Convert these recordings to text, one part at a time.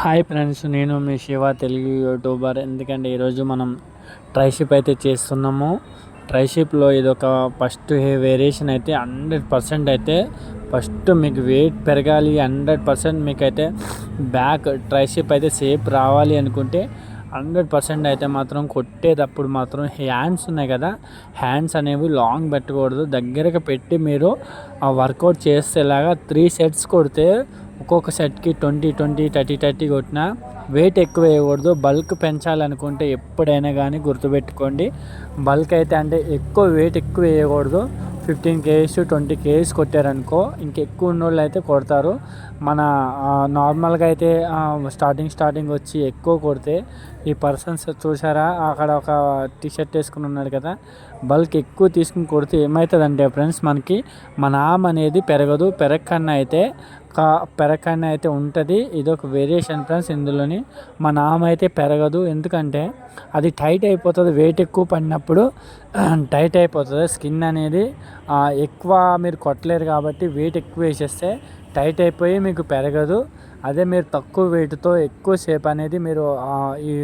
Hi friends నేను మీ Shiva Telugu YouTuber. ఎందుకంటే ఈరోజు మనం ట్రైషిప్ అయితే చేస్తున్నాము. ట్రైషిప్లో ఇది ఒక ఫస్ట్ వేరియేషన్ అయితే హండ్రెడ్ పర్సెంట్ అయితే ఫస్ట్ మీకు వెయిట్ పెరగాలి హండ్రెడ్ పర్సెంట్ మీకు అయితే బ్యాక్ ట్రైషిప్ అయితే సేఫ్ రావాలి అనుకుంటే హండ్రెడ్ పర్సెంట్ అయితే మాత్రం కొట్టేటప్పుడు మాత్రం హ్యాండ్స్ ఉన్నాయి కదా హ్యాండ్స్ అనేవి లాంగ్ పెట్టకూడదు. దగ్గరగా పెట్టి మీరు ఆ వర్కౌట్ చేసేలాగా త్రీ సెట్స్ కొడితే ఒక్కొక్క సెట్కి ట్వంటీ ట్వంటీ థర్టీ థర్టీ కొట్టినా వెయిట్ ఎక్కువ వేయకూడదు. బల్క్ పెంచాలనుకుంటే ఎప్పుడైనా కానీ గుర్తుపెట్టుకోండి. బల్క్ అయితే అంటే ఎక్కువ వెయిట్ ఎక్కువ వేయకూడదు. ఫిఫ్టీన్ కేజీస్ ట్వంటీ కేజీస్ కొట్టారనుకో ఇంకెక్కువ ఉన్నోళ్ళు అయితే కొడతారు. మన నార్మల్గా అయితే స్టార్టింగ్ స్టార్టింగ్ వచ్చి ఎక్కువ కొడితే ఈ పర్సన్స్ చూసారా? అక్కడ ఒక టీ షర్ట్ వేసుకుని ఉన్నాడు కదా. బల్క్ ఎక్కువ తీసుకుని కొడితే ఏమవుతుందంటే ఫ్రెండ్స్ మనకి మన ఆమ్ అనేది పెరగదు పెరగకన్నా అయితే కా పెరగకన్నా అయితే ఉంటుంది. ఇది ఒక వేరియేషన్ ఫ్రెండ్స్ ఇందులోని. మన ఆమ్ అయితే పెరగదు. ఎందుకంటే అది టైట్ అయిపోతుంది. వెయిట్ ఎక్కువ పడినప్పుడు టైట్ అయిపోతుంది. స్కిన్ అనేది ఎక్కువ మీరు కొట్టలేరు కాబట్టి వెయిట్ ఎక్కువ వేసేస్తే టైట్ అయిపోయి మీకు పెరగదు. అదే మీరు తక్కువ వెయిట్తో ఎక్కువ సేపు అనేది మీరు ఈ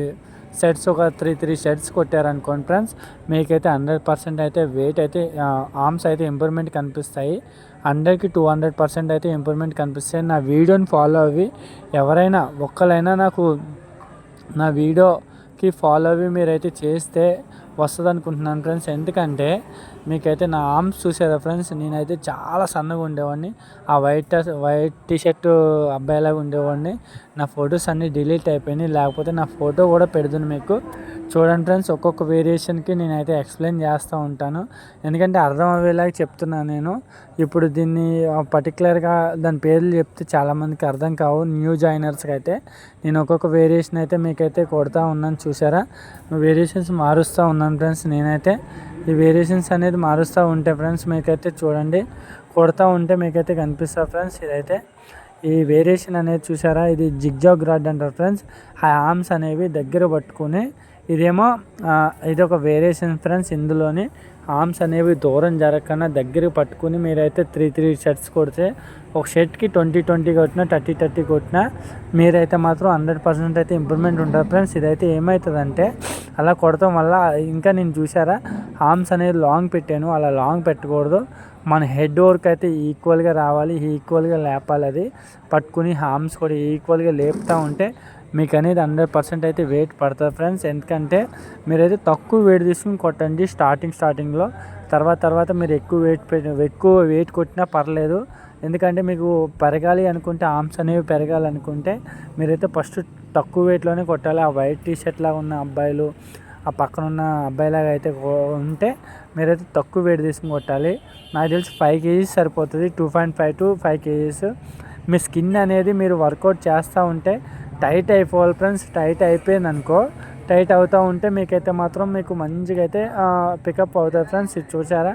సెట్స్ ఒక త్రీ త్రీ సెట్స్ కొట్టారనుకోండి ఫ్రెండ్స్ మీకైతే హండ్రెడ్ పర్సెంట్ అయితే వెయిట్ అయితే ఆర్మ్స్ అయితే ఇంప్రూవ్మెంట్ కనిపిస్తాయి. హండ్రెడ్కి టూ హండ్రెడ్ పర్సెంట్ అయితే ఇంప్రూవ్మెంట్ కనిపిస్తాయి. నా వీడియోని ఫాలో అవి ఎవరైనా ఒక్కరైనా నాకు నా వీడియో ఈ ఫాలో అవి మీరైతే చేస్తే వస్తుంది అనుకుంటున్నాను ఫ్రెండ్స్ ఎందుకంటే మీకైతే నా ఆర్మ్స్ చూసారా ఫ్రెండ్స్ నేనైతే చాలా సన్నగా ఉండేవాడిని. ఆ వైట్ వైట్ టీషర్ట్ అబ్బాయిలాగా ఉండేవాడిని. నా ఫొటోస్ అన్నీ డిలీట్ అయిపోయినాయి. లేకపోతే నా ఫోటో కూడా పెడుతుంది మీకు. చూడండి ఫ్రెండ్స్ ఒక్కొక్క వేరియేషన్కి నేనైతే ఎక్స్ప్లెయిన్ చేస్తూ ఉంటాను. ఎందుకంటే అర్థం అయ్యేలాగా చెప్తున్నాను నేను. ఇప్పుడు దీన్ని పర్టికులర్గా దాని పేర్లు చెప్తే చాలామందికి అర్థం కావు. న్యూ జాయినర్స్కి అయితే నేను ఒక్కొక్క వేరియేషన్ అయితే మీకైతే కొడతా ఉన్నాను చూసారా? వేరియేషన్స్ మారుస్తూ ఉన్నాను ఫ్రెండ్స్ నేనైతే. ఈ వేరియేషన్స్ అనేది మారుస్తూ ఉంటే ఫ్రెండ్స్ మీకైతే చూడండి. కొడతా ఉంటే మీకైతే కనిపిస్తా ఫ్రెండ్స్ ఇదైతే. ఈ వేరియేషన్ అనేది చూసారా? ఇది జిగ్జాగ్ రాడ్ అంటారు ఫ్రెండ్స్. ఆ ఆర్మ్స్ అనేవి దగ్గర పట్టుకుని ఇదేమో ఇది ఒక వేరియేషన్ ఫ్రెండ్స్ ఇందులోని ఆర్మ్స్ అనేవి దూరం జరగకుండా దగ్గర పట్టుకుని మీరైతే త్రీ త్రీ షర్ట్స్ కొడితే ఒక షర్ట్కి ట్వంటీ ట్వంటీ కొట్టినా థర్టీ థర్టీ కొట్టినా మీరైతే మాత్రం హండ్రెడ్ పర్సెంట్ అయితే ఇంప్రూవ్మెంట్ ఉంటుంది ఫ్రెండ్స్ ఇదైతే ఏమవుతుందంటే అలా కొడటం వల్ల ఇంకా నేను చూసారా ఆర్మ్స్ అనేది లాంగ్ పెట్టాను అలా లాంగ్ పెట్టకూడదు. మన హెడ్ వర్క్ అయితే ఈక్వల్గా రావాలి ఈక్వల్గా లేపాలి అది. పట్టుకుని హార్మ్స్ కూడా ఈక్వల్గా లేపుతూ ఉంటే మీకు అనేది హండ్రెడ్ పర్సెంట్ అయితే వెయిట్ పడుతుంది ఫ్రెండ్స్. ఎందుకంటే మీరైతే తక్కువ వెయిట్ తీసుకుని కొట్టండి స్టార్టింగ్ స్టార్టింగ్లో. తర్వాత తర్వాత మీరు ఎక్కువ వెయిట్ ఎక్కువ వెయిట్ కొట్టినా పర్లేదు. ఎందుకంటే మీకు పెరగాలి అనుకుంటే ఆర్మ్స్ అనేవి పెరగాలనుకుంటే మీరైతే ఫస్ట్ తక్కువ వెయిట్లోనే కొట్టాలి. ఆ వైట్ టీ షర్ట్ లాగా ఉన్న అబ్బాయిలు ఆ పక్కన ఉన్న అబ్బాయిలాగా అయితే ఉంటే మీరైతే తక్కువ వెయిట్ తీసుకుని కొట్టాలి. నాకు తెలిసి ఫైవ్ కేజీస్ సరిపోతుంది. Two point five to five kgs. Me skin అనేది మీరు వర్కౌట్ చేస్తూ ఉంటే టైట్ అయిపోవాలి ఫ్రెండ్స్ టైట్ అయిపోయింది అనుకో టైట్ అవుతూ ఉంటే మీకైతే మాత్రం మీకు మంచిగా అయితే పికప్ అవుతుంది ఫ్రెండ్స్. ఇది చూసారా?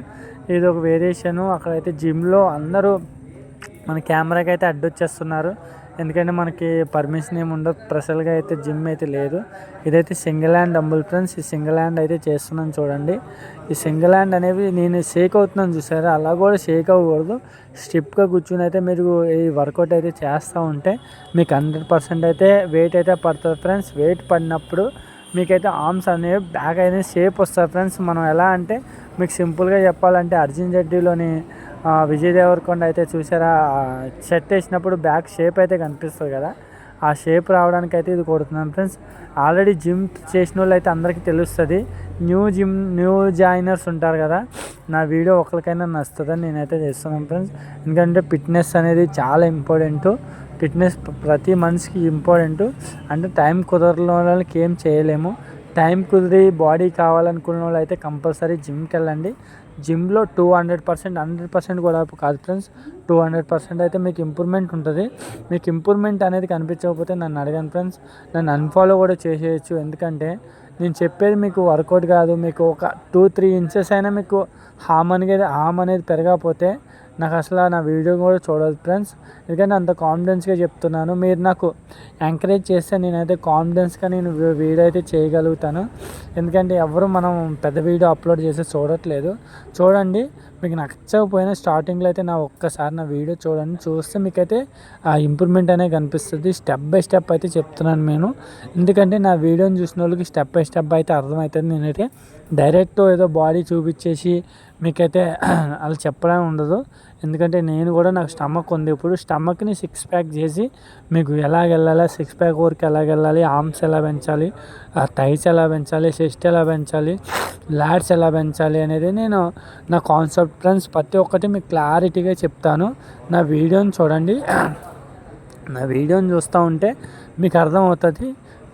ఇది ఒక వేరియేషను అక్కడైతే జిమ్లో అందరూ మన కెమెరాకి అయితే అడ్డొచ్చేస్తున్నారు. ఎందుకంటే మనకి పర్మిషన్ ఏమి ఉండదు. స్పెషల్గా అయితే జిమ్ అయితే లేదు. ఇదైతే సింగిల్ హ్యాండ్ డంబుల్ ఫ్రెండ్స్ ఈ సింగిల్ హ్యాండ్ అయితే చేస్తున్నాను చూడండి. ఈ సింగిల్ హ్యాండ్ అనేవి నేను షేక్ అవుతున్నాను చూసారా? అలా కూడా షేక్ అవ్వకూడదు. స్టిప్గా కూర్చుని అయితే మీరు ఈ వర్కౌట్ అయితే చేస్తూ ఉంటే మీకు హండ్రెడ్ పర్సెంట్ అయితే వెయిట్ అయితే పడుతుంది ఫ్రెండ్స్ వెయిట్ పడినప్పుడు మీకైతే ఆర్మ్స్ అనేవి బ్యాక్ అనేది షేప్ వస్తుంది ఫ్రెండ్స్ మనం ఎలా అంటే మీకు సింపుల్గా చెప్పాలంటే అర్జున్ రెడ్డిలోని విజయ్ దేవరకొండ అయితే చూసారా? షర్ట్ వేసినప్పుడు బ్యాక్ షేప్ అయితే కనిపిస్తుంది కదా. ఆ షేప్ రావడానికి అయితే ఇది కొడుతున్నాను ఫ్రెండ్స్ ఆల్రెడీ జిమ్ చేసిన వాళ్ళు అయితే అందరికీ తెలుస్తుంది. న్యూ జిమ్ న్యూ జాయినర్స్ ఉంటారు కదా. నా వీడియో ఒకరికైనా నచ్చుతుందని నేనైతే చేస్తున్నాను ఫ్రెండ్స్ ఎందుకంటే ఫిట్నెస్ అనేది చాలా ఇంపార్టెంట్ ఫిట్నెస్ ప్రతి మనిషికి ఇంపార్టెంట్ అంటే టైం కుదరని వాళ్ళకి ఏం చేయలేము. టైం కుదిరి బాడీ కావాలనుకున్న వాళ్ళు అయితే కంపల్సరీ జిమ్కి వెళ్ళండి. జిమ్లో two hundred percent hundred percent కూడా కాదు ఫ్రెండ్స్. టూ హండ్రెడ్ పర్సెంట్ అయితే మీకు ఇంప్రూవ్మెంట్ ఉంటుంది. మీకు ఇంప్రూవ్మెంట్ అనేది కనిపించకపోతే నన్ను అడగను ఫ్రెండ్స్. నన్ను అన్ఫాలో కూడా చేసేయచ్చు. ఎందుకంటే నేను చెప్పేది మీకు వర్కౌట్ కాదు. మీకు ఒక టూ త్రీ ఇంచెస్ అయినా మీకు హామ్ అనేది హామ్ అనేది పెరగకపోతే నాకు అసలు నా వీడియో కూడా చూడదు ఫ్రెండ్స్. ఎందుకంటే అంత కాన్ఫిడెన్స్గా చెప్తున్నాను. మీరు నాకు ఎంకరేజ్ చేస్తే నేనైతే కాన్ఫిడెన్స్గా నేను వీడియో అయితే చేయగలుగుతాను. ఎందుకంటే ఎవరు మనం పెద్ద వీడియో అప్లోడ్ చేసి చూడట్లేదు. చూడండి. మీకు నచ్చకపోయినా స్టార్టింగ్లో అయితే నా ఒక్కసారి నా వీడియో చూడండి. చూస్తే మీకైతే ఆ ఇంప్రూవ్మెంట్ అనేది కనిపిస్తుంది. స్టెప్ బై స్టెప్ అయితే చెప్తున్నాను నేను. ఎందుకంటే నా వీడియోని చూసిన వాళ్ళకి స్టెప్ బై స్టెప్ అయితే అర్థమవుతుంది నేనైతే. డైరెక్ట్ ఏదో బాడీ చూపించేసి మీకైతే అలా చెప్పడం ఉండదు. ఎందుకంటే నేను కూడా నాకు స్టమక్ ఉంది. ఇప్పుడు స్టమక్ని సిక్స్ ప్యాక్ చేసి మీకు ఎలా వెళ్ళాలి సిక్స్ ప్యాక్ వరకు ఎలా వెళ్ళాలి ఆర్మ్స్ ఎలా పెంచాలి ఆ థైస్ ఎలా పెంచాలి చెస్ట్ ఎలా పెంచాలి లాడ్స్ ఎలా పెంచాలి అనేది నేను నా కాన్సెప్ట్ ఫ్రెండ్స్ ప్రతి ఒక్కటి మీకు క్లారిటీగా చెప్తాను. నా వీడియోని చూడండి. నా వీడియోని చూస్తూ ఉంటే మీకు అర్థమవుతుంది.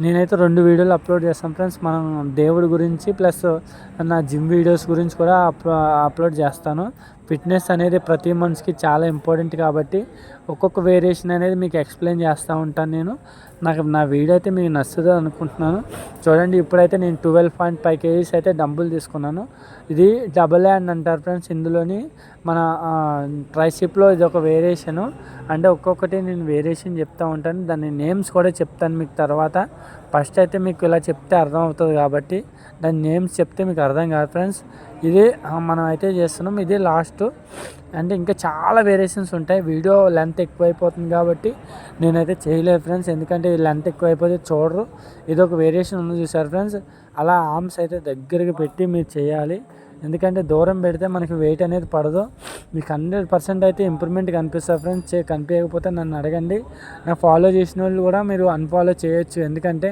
నేనైతే రెండు వీడియోలు అప్లోడ్ చేస్తాను ఫ్రెండ్స్. మనం దేవుడి గురించి ప్లస్ నా జిమ్ వీడియోస్ గురించి కూడా అప్లోడ్ చేస్తాను. ఫిట్నెస్ అనేది ప్రతి మనిషికి చాలా ఇంపార్టెంట్ కాబట్టి ఒక్కొక్క వేరియేషన్ అనేది మీకు ఎక్స్ప్లెయిన్ చేస్తూ ఉంటాను నేను. నాకు నా వీడియో అయితే మీకు నచ్చుతుంది అనుకుంటున్నాను. చూడండి ఇప్పుడైతే నేను ట్వెల్వ్ పాయింట్ ఫైవ్ కేజీస్ అయితే డంబుల్ తీసుకున్నాను. ఇది డబుల్ హ్యాండ్ అంటారు ఫ్రెండ్స్. ఇందులోని మన ట్రైషిప్లో ఇది ఒక వేరియేషను. అంటే ఒక్కొక్కటి నేను వేరియేషన్ చెప్తూ ఉంటాను. దాని నేమ్స్ కూడా చెప్తాను మీకు తర్వాత. ఫస్ట్ అయితే మీకు ఇలా చెప్తే అర్థం అవుతుంది కాబట్టి దాని నేమ్స్ చెప్తే మీకు అర్థం కాదు ఫ్రెండ్స్. ఇది మనం అయితే చేస్తున్నాం. ఇది లాస్ట్. అంటే ఇంకా చాలా వేరియేషన్స్ ఉంటాయి. వీడియో లెంత్ ఎక్కువైపోతుంది కాబట్టి నేనైతే చేయలేదు ఫ్రెండ్స్. ఎందుకంటే లెంత్ ఎక్కువైపోతే చూడరు. ఇది ఒక వేరియేషన్ ఉంది చూసారు ఫ్రెండ్స్ అలా ఆర్మ్స్ అయితే దగ్గరికి పెట్టి మీరు చేయాలి. ఎందుకంటే దూరం పెడితే మనకి వెయిట్ అనేది పడదు. మీకు హండ్రెడ్ పర్సెంట్ అయితే ఇంప్రూవ్మెంట్ కనిపిస్తుంది ఫ్రెండ్స్ కనిపించకపోతే నన్ను అడగండి. నాకు ఫాలో చేసిన వాళ్ళు కూడా మీరు అన్ఫాలో చేయొచ్చు. ఎందుకంటే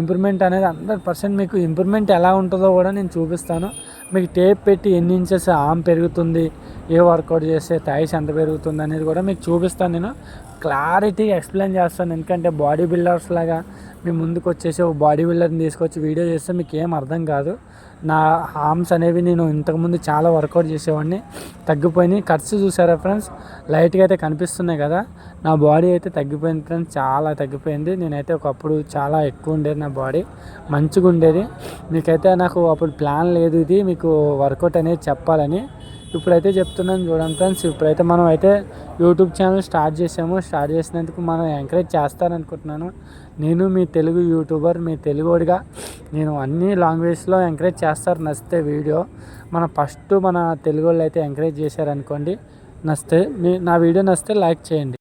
ఇంప్రూవ్మెంట్ అనేది హండ్రెడ్ పర్సెంట్ మీకు ఇంప్రూవ్మెంట్ ఎలా ఉంటుందో కూడా నేను చూపిస్తాను. మీకు టేప్ పెట్టి ఎన్ని ఇంచెస్ ఆమ్ పెరుగుతుంది ఏ వర్కౌట్ చేస్తే థైస్ ఎంత పెరుగుతుంది అనేది కూడా మీకు చూపిస్తాను నేను. క్లారిటీ ఎక్స్ప్లెయిన్ చేస్తాను. ఎందుకంటే బాడీ బిల్డర్స్ లాగా మీ ముందుకు వచ్చేసి ఒక బాడీ బిల్డర్ని తీసుకొచ్చి వీడియో చేస్తే మీకు ఏం అర్థం కాదు. నా హార్మ్స్ అనేవి నేను ఇంతకుముందు చాలా వర్కౌట్ చేసేవాడిని. తగ్గిపోయినాయి. ఖర్చు చూసారా ఫ్రెండ్స్ లైట్గా అయితే కనిపిస్తున్నాయి కదా. నా బాడీ అయితే తగ్గిపోయింది ఫ్రెండ్స్ చాలా తగ్గిపోయింది. నేనైతే ఒకప్పుడు చాలా ఎక్కువ ఉండేది నా బాడీ మంచిగా ఉండేది. మీకైతే నాకు అప్పుడు ప్లాన్ లేదు ఇది. మీకు వర్కౌట్ అనేది చెప్పాలని ఇప్పుడైతే చెప్తున్నాను చూడండి ఫ్రెండ్స్ ఇప్పుడైతే మనం అయితే యూట్యూబ్ ఛానల్ స్టార్ట్ చేసాము. స్టార్ట్ చేసినందుకు మనం ఎంకరేజ్ చేస్తారనుకుంటున్నాను. నేను మీ తెలుగు యూట్యూబర్ మీ తెలుగుడిగా నేను అన్ని లాంగ్వేజ్లో ఎంకరేజ్ చేస్తారు. నచ్చితే వీడియో. మన ఫస్ట్ మన తెలుగు వాళ్ళు అయితే ఎంకరేజ్ చేశారనుకోండి నచ్చితే మీ నా వీడియో నచ్చితే లైక్ చేయండి.